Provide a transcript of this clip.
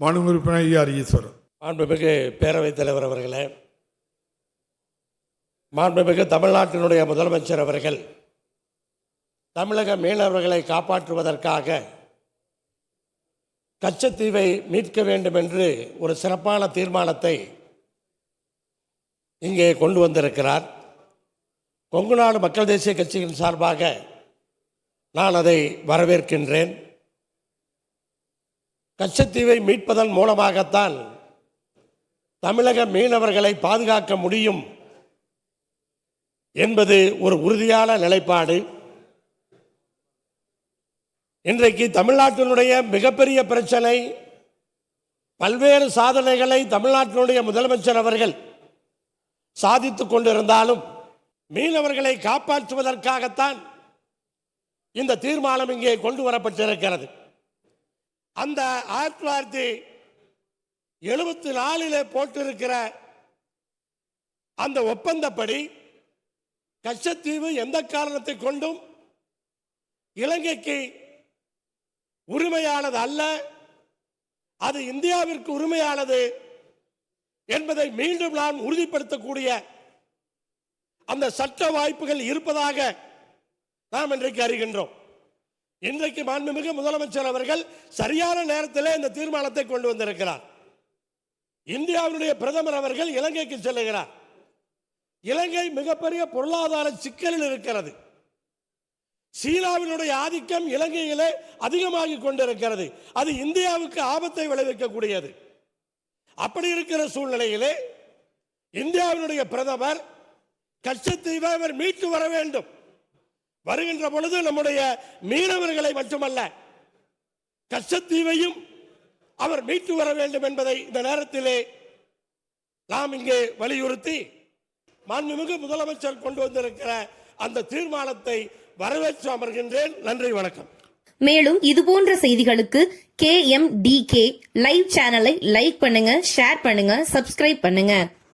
மாநில உறுப்பினர் ஈஆர் ஈஸ்வரன். மாண்புமிகு பேரவைத் தலைவர் அவர்களே மாண்புமிகு தமிழ்நாட்டினுடைய முதலமைச்சர் அவர்கள் தமிழக மீனவர்களை காப்பாற்றுவதற்காக கச்சத்தீவை மீட்க வேண்டும் என்று ஒரு சிறப்பான தீர்மானத்தை இங்கே கொண்டு வந்திருக்கிறார். கொங்கு நாடு மக்கள் தேசிய கட்சியின் சார்பாக நான் அதை வரவேற்கின்றேன். கச்சத்தீவை மீட்பதன் மூலமாகத்தான் தமிழக மீனவர்களை பாதுகாக்க முடியும் என்பது ஒரு உறுதியான நிலைப்பாடு. இன்றைக்கு தமிழ்நாட்டினுடைய மிகப்பெரிய பிரச்சனை பல்வேறு சாதனைகளை தமிழ்நாட்டினுடைய முதலமைச்சர் அவர்கள் சாதித்துக் கொண்டிருந்தாலும் மீனவர்களை காப்பாற்றுவதற்காகத்தான் இந்த தீர்மானம் இங்கே கொண்டு வரப்பட்டிருக்கிறது. அந்த ஆயிரத்தி தொள்ளாயிரத்தி எழுபத்தி நாலில் போட்டிருக்கிற அந்த ஒப்பந்தப்படி கச்சத்தீவு எந்த காரணத்தை கொண்டும் இலங்கைக்கு உரிமையானது அல்ல அது இந்தியாவிற்கு உரிமையானது என்பதை மீண்டும் நான் உறுதிப்படுத்தக்கூடிய அந்த சட்ட வாய்ப்புகள் இருப்பதாக நாம் இன்றைக்கு அறிகின்றோம். இன்றைக்கு மாண்புமிகு முதலமைச்சர் அவர்கள் சரியான நேரத்திலே இந்த தீர்மானத்தை கொண்டு வந்திருக்கிறார். இந்தியாவினுடைய பிரதமர் அவர்கள் இலங்கைக்கு செல்லுகிறார். இலங்கை மிகப்பெரிய பொருளாதார சிக்கலில் இருக்கிறது. சீனாவினுடைய ஆதிக்கம் இலங்கையிலே அதிகமாகி கொண்டிருக்கிறது. அது இந்தியாவுக்கு ஆபத்தை விளைவிக்கக்கூடியது. அப்படி இருக்கிற சூழ்நிலையிலே இந்தியாவினுடைய பிரதமர் கச்சத்தீவை அவர் மீட்டு வர வேண்டும். வருகின்ற பொழுது நம்முடைய மீனவர்களை மட்டுமல்ல கச்சத்தீவையும் அவர் மீட்டு வர வேண்டும் என்பதை இந்த நேரத்திலே நாம் இங்கே வலியுறுத்தி மாண்புமிகு முதலமைச்சர் கொண்டு வந்திருக்கிற அந்த தீர்மானத்தை வரவேற்று அமர்கின்றேன். நன்றி வணக்கம். மேலும் இதுபோன்ற செய்திகளுக்கு K M D K live சேனலை லைக் பண்ணுங்க ஷேர் பண்ணுங்க சப்ஸ்கிரைப் பண்ணுங்க.